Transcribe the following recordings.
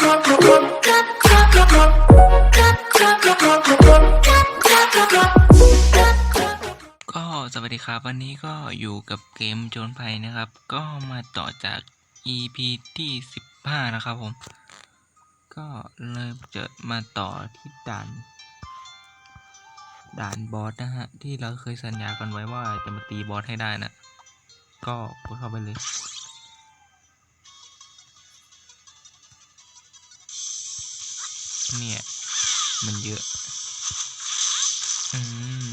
ก็สวัสดีครับวันนี้ก็อยู่กับเกมโจรภัยนะครับ ก็มาต่อจาก EP ที่ 15 นะครับผม ก็เลยจะมาต่อที่ด่าน ด่านบอสนะฮะ ที่เราเคยสัญญากันไว้ว่าจะมาตีบอสให้ได้นะ ก็กดเข้าไปเลย เนี่ย มันเยอะ อืม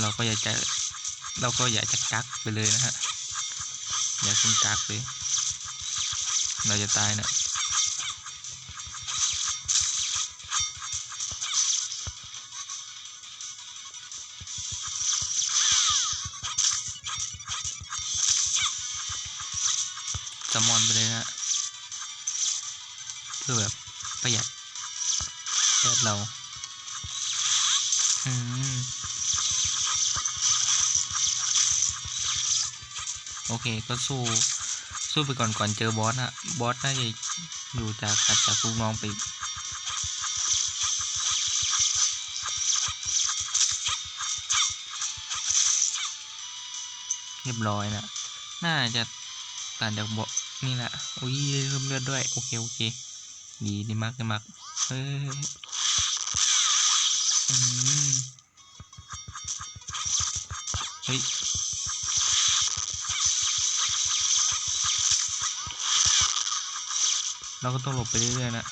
เราก็อยากจะ เราก็อยากจะกักไปเลยนะฮะ อยากเป็นกักเลย เราจะตายนะ สมอนไปเลยนะเพื่อแบบประหยัดเลือดเรา อืม โอเคก็สู้ สู้ไปก่อนก่อนเจอบอสฮะ บอสน่าจะอยู่จากขัดจากลูกน้องไปเรียบร้อยนะ น่าจะต่างจากบอส นี่แหละอุ้ยเพิ่มเลือดด้วย โอเค โอเค ดีดีมากดีมากเฮ้ยอืมเฮ้ยเราก็ต้องหลบไปเรื่อยๆนะ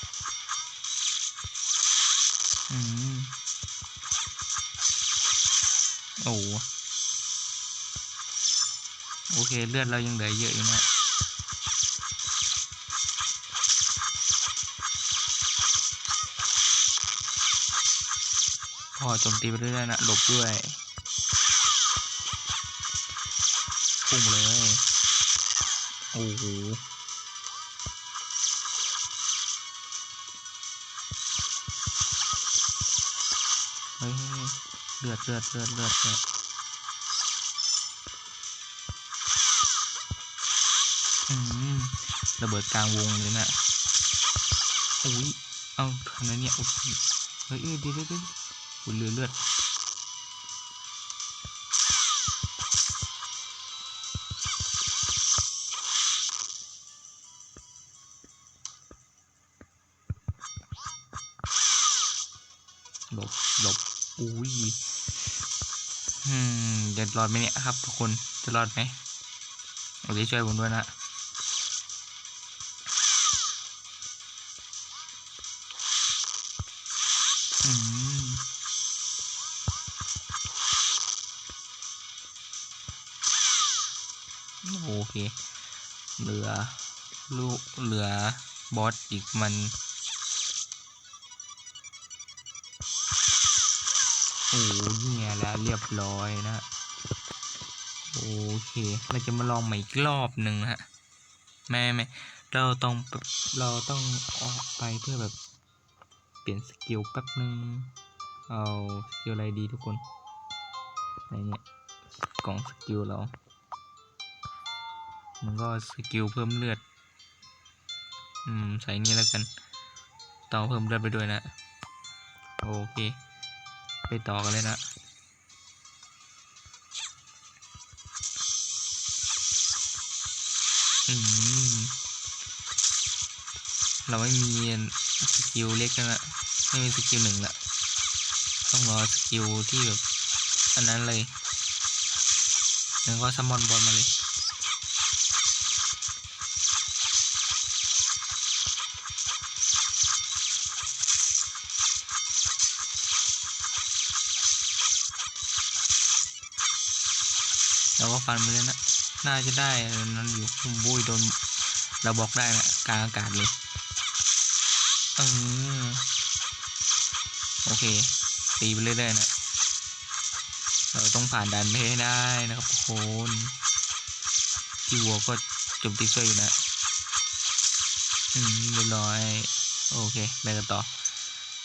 อืม โอ้โหโอเค เลือดเรายังเหลือเยอะอยู่นะ พอโจมตีไปเรื่อยๆนะหลบด้วยพุ่งเลยโอ้โหเฮ้ยเลือดเลือดเลือดเลือดเลือดอืมระเบิดกลางวงเลยนะอุ้ย เอาทำไมเนี่ยอุ๊ยเฮ้ยเดี๋ยวเดี๋ยว เดี๋ยวอุ๊ยเลือเลือดหลบหลบอุ้ยอืมจะรอดไหมเนี่ยครับ ทุกคนจะรอดไหมโอเคช่วยผมด้วยนะอืม โอเค เหลือลูกเหลือบอสอีกมัน โอ้เนี่ยแล้วเรียบร้อยนะ โอเค เราจะมาลองใหม่อีกรอบหนึ่งฮะแม่ไม่เราต้องเราต้องออกไปเพื่อแบบเปลี่ยนสกิลแป๊บนึง เอาสกิลอะไรดีทุกคนในเนี่ยกล่องสกิลเรา มันก็สกิลเพิ่มเลือด อืม ใส่นี่แล้วกันต้อเพิ่มเลือดไปด้วยนะ โอเค ไปต่อกันเลยนะอืมเราไม่มีสกิลเล็กแล้วนะไม่มีสกิลหนึ่งละต้องรอสกิลที่แบบอันนั้นเลยแล้วก็ซัมมอนบอลมาเลย เราก็ฟันไปเลยนะน่าจะได้อันนั้นอยู่บุ้ยโดนเราบอกได้นะกลางอากาศเลยเออโอเค ตีไปเรื่อยๆนะเราต้องผ่านดันไปให้ได้นะครับทุกคนที่วัวก็จมตีช่วยอยู่นะอืมเรียบร้อย โอเคไปกันต่อ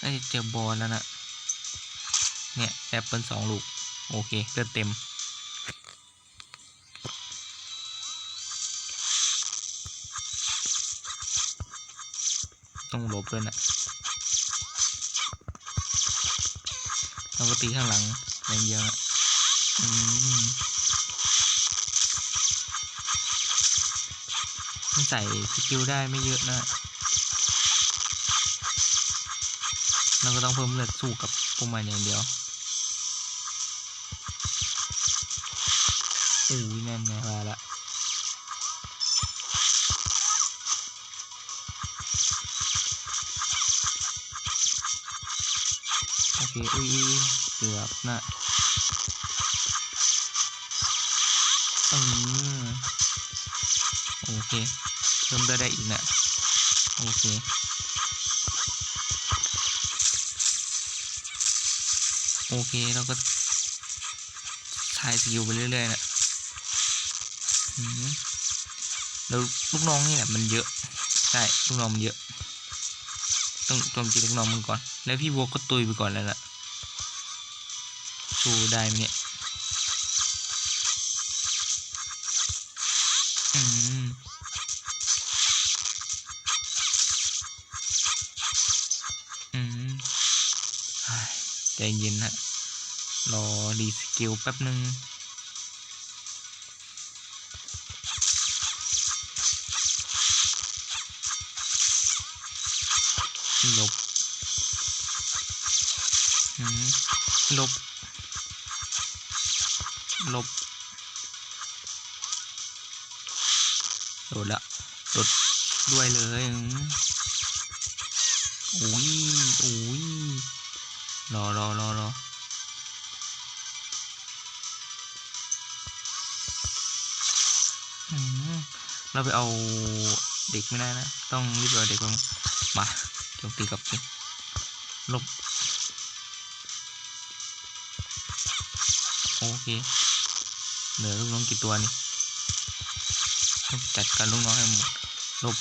น่าจะเจอบอลแล้วนะเนี่ยแอปเปิลสองลูก โอเคเลือดเต็ม ต้องหลบด้วยนะเราก็ตีข้างหลังอย่างเดียวนะอืมมันใส่สกิลได้ไม่เยอะนะ เราก็ต้องเพิ่มเลือดสู้กับพวกมันอย่างเดียวอู้ยแน่นไงมาละ อเคอุ้ยเกือบนะอืมโอเคเพิ่มได้ได้อีกนะโอเคโอเคเราก็ถ่ายสกิลไปเรื่อยๆนะอืมแล้วลูกน้องนี่แหละมันเยอะ ใช่ลูกน้องมันเยอะ ต้องโจมตีลูกน้องมันก่อน แล้วพี่บัวก็ตุยไปก่อนแล้วล่ะ สู้ได้ไหมเนี่ยอืมอืมเฮ้ยใจเย็นนะรอรีสกิลแป๊บหนึ่งหลบอืมหลบ ดดละโดดด้วยเลยอุ้ยอุ้ยรอรอรอรออืมเราไปเอาเด็กไม่ได้นะ ต้องรีบเอาเด็กมามาโจมตีกับสิหลบ โอเค เหลือลูกน้องกี่ตัวนี่ ต้องจัดการลูกน้องให้หมดหลบ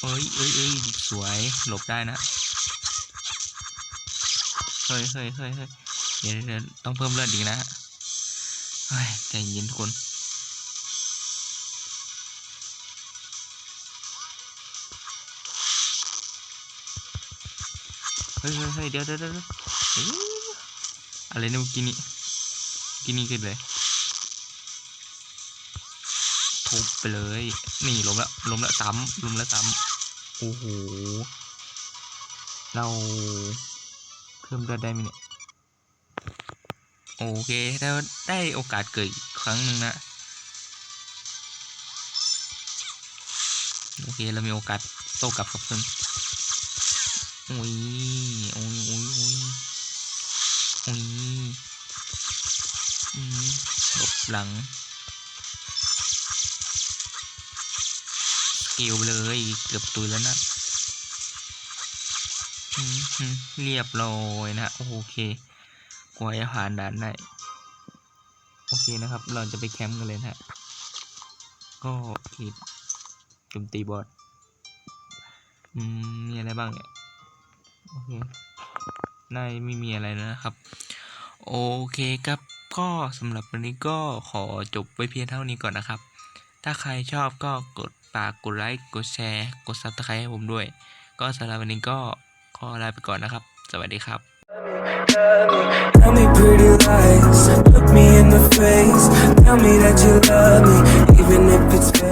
เอ้ยเอ้ยเอ้ยสวยหลบได้นะ เฮ้ยเฮ้ยเฮ้ยเฮ้ยเดี๋ยวต้องเพิ่มเลือดอีกนะฮะเฮ้ยใจเย็นทุกคน เฮ้ยเฮ้ยเดี๋ยวเดี๋ยวเดี๋ยวอะไรเนี่ยเมื่อกี้นี้เมื่อกี้นี้ขึ้นเลยทุบไปเลย นี่ล้มละล้มละซ้ำล้มละซ้ำโอ้โหเราเพิ่มเลือดได้ไหมเนี่ยโอเคแล้วได้โอกาสเกิดครั้งหนึ่งนะโอเคเรามีโอกาสโต้กลับกับเพื่อนโอ้ย ลบหลัง สกิลเลยเกือบตุยแล้วนะเรียบร้อยนะ โอเคกว่าจะผ่านด่านได้โอเคนะครับ เราจะไปแคมป์กันเลยนะฮะ ก็ขีดโจมตีบอสอืม มีอะไรบ้างเนี่ย โอเคน่าจะไม่มีอะไรนะครับ โอเคครับก็สำหรับวันนี้ก็ขอจบไว้เพียงเท่านี้ก่อนนะครับ ถ้าใครชอบก็กดปากกดไลค์กดแชร์ กดซับสไครต์ให้ผมด้วย ก็สำหรับวันนี้ก็ขอลาไปก่อนนะครับ สวัสดีครับ Tell me pretty lies, look me in the face. Tell me that you love me, even if it's fake.